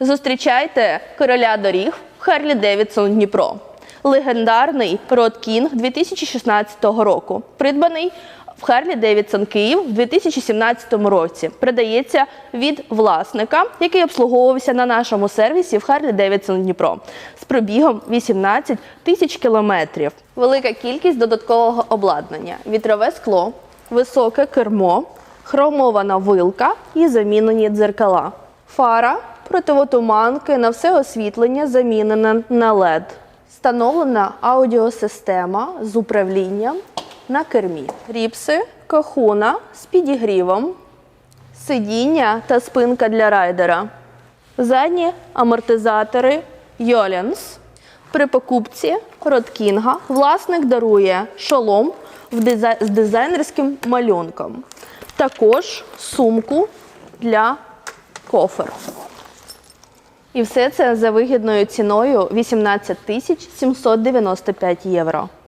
Зустрічайте короля доріг Харлі Девідсон Дніпро. Легендарний Кінг 2016 року. Придбаний в Харлі Девідсон Київ в 2017 році. Придається від власника, який обслуговувався на нашому сервісі в Харлі Девідсон Дніпро з пробігом 18 тисяч кілометрів. Велика кількість додаткового обладнання: вітрове скло, високе кермо, хромована вилка і замінені дзеркала. Фара противотуманки на все освітлення замінена на LED. Встановлена аудіосистема з управлінням на кермі. Ріпси, кахуна з підігрівом, сидіння та спинка для райдера. Задні амортизатори Йолянс. При покупці Роткінга власник дарує шолом з дизайнерським малюнком. Також сумку для кофер. І все це за вигідною ціною 18 тисяч 795 євро.